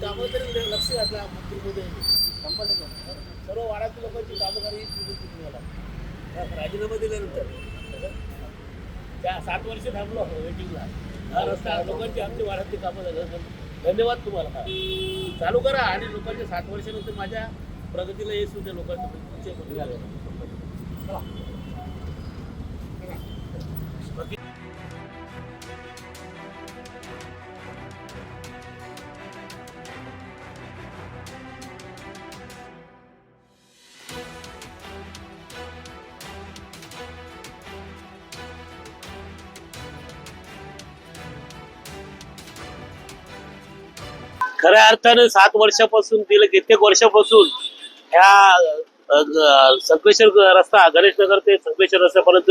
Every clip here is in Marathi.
कामं तरी लक्ष घातलं मंत्री मोदींनी सर्व वाड्यातील लोकांची कामं करायची विनंती राजीनामा दिल्यानंतर. त्या सात वर्ष थांबलो वेटिंगला हा रस्ता लोकांची आमची वाड्यातली कामं झालं. धन्यवाद तुम्हाला. चालू करा. आणि लोकांच्या सात वर्षानंतर माझ्या प्रगतीला येस सुद्धा लोकांचं खऱ्या अर्थानं सात वर्षापासून गेले कित्येक वर्षापासून ह्या संकेश्वर रस्ता गणेशनगर ते संकेश्वर रस्त्यापर्यंत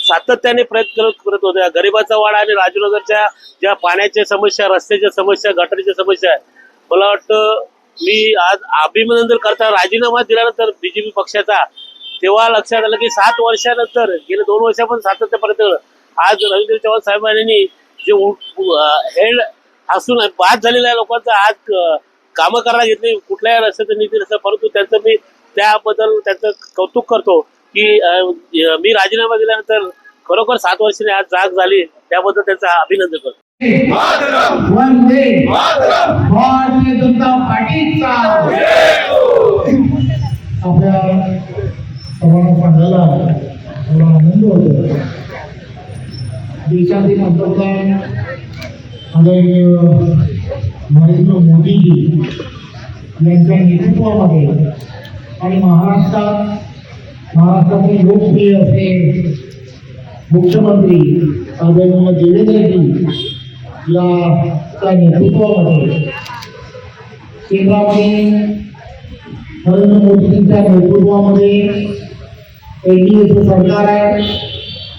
सातत्याने प्रयत्न करत करत होत्या गरिबाचा वाडा आणि राजूनगरच्या ज्या पाण्याच्या समस्या रस्त्याच्या समस्या गटारीच्या समस्या आहे मला वाटतं मी आज अभिनंदन करता राजीनामा दिल्यानंतर बीजेपी पक्षाचा तेव्हा लक्षात आलं की सात वर्षानंतर गेले दोन वर्षापासून सातत्यापर्यंत आज रवींद्र चव्हाण साहेबांनी जे हेड असून बाद झालेल्या लोकांचं आज कामं करायला घेतली कुठल्याही रस्त्याचं निधी नसतं. परंतु त्यांचं मी त्याबद्दल त्यांचं कौतुक करतो की मी राजीनामा दिल्यानंतर खरोखर सात वर्षाने आज जाग झाली. त्याबद्दल त्यांचं अभिनंदन करतो. आपल्या मला आनंद होतो. पंतप्रधान आदरणीय नरेंद्र मोदीजी यांच्या नेतृत्वामध्ये आणि महाराष्ट्रात महाराष्ट्राचे लोकप्रिय असे मुख्यमंत्री आदरणीय देवेंद्रजी या नेतृत्वामध्ये केंद्रामध्ये नरेंद्र मोदीजींच्या नेतृत्वामध्ये एनडीएचं सरकार आहे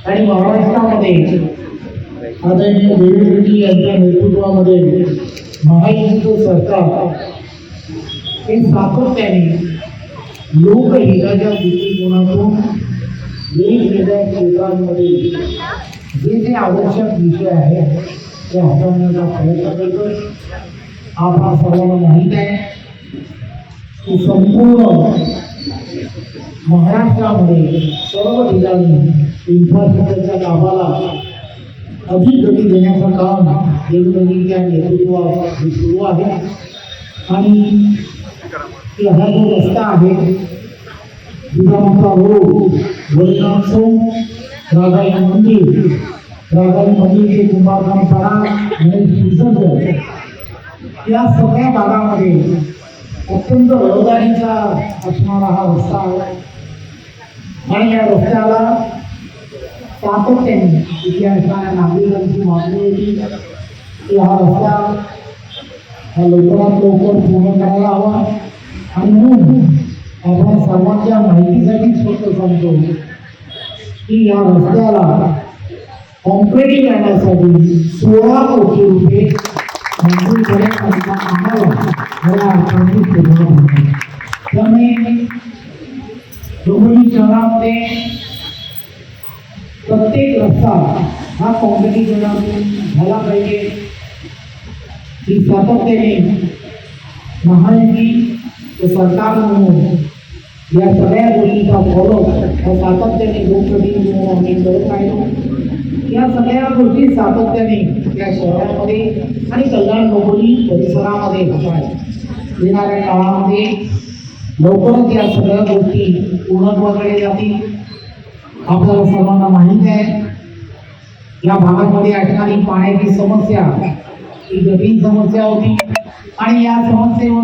आणि महाराष्ट्रामध्ये आदरणीय देवेंद्रजी यांच्या नेतृत्वामध्ये महायुतीचं सरकार हे सातत्याने लोकहिताच्या दृष्टिकोनातून वेगवेगळ्या क्षेत्रांमध्ये जे जे आवश्यक विषय आहेत ते हाताळण्याचा प्रयत्न करतो आपला सर्वांना माहीत आहे. की संपूर्ण महाराष्ट्रामध्ये सर्व ठिकाणी इन्फ्रास्ट्रक्चरच्या कामाला अधिक गती देण्याचं काम देवेंद्रजींच्या नेतृत्वात सुरू आहे. आणि हा जो रस्ता आहे. जिजामाता रोड वैनासो राधाई मंदिर. राधाई मंदिरचे कुंभारकाम पाडा गणेश विसर्जन या सगळ्या भागामध्ये अत्यंत रहदारीचा असणारा हा रस्ता आहे. आणि या रस्त्याला सातत्याने इथे असणाऱ्या नागरिकांची मागणी होती की हा रस्ता हा लवकरात लवकर पूर्ण करायला हवा आणि म्हणून आपण सर्वांच्या माहितीसाठीच फक्त सांगतो की या रस्त्याला कॉन्क्रिटिंग करण्यासाठी सोळा कोटी रुपये मंजूर करण्याकरिता आम्हाला खऱ्या अर्थाने पूर्ण होते त्यामुळे डोंबिवली शहरामध्ये रस्ता हा कॉम्पिटिशनातून झाला पाहिजे ही सातत्याने महायुती सरकार म्हणून या सगळ्या गोष्टीचा फॉलो हा सातत्याने लोकप्रतिनिधी म्हणून आम्ही करत राहिलो या सगळ्या गोष्टी सातत्याने या शहरामध्ये आणि कल्याण डोंबिवली परिसरामध्ये होत येणाऱ्या काळामध्ये लवकरच या सगळ्या गोष्टी पूर्णत्वाकडे जातील. आपल्याला सर्वांना माहीत आहे. या भागामध्ये असणारी पाण्याची समस्या ही गंभीर समस्या होती. आणि या समस्येवर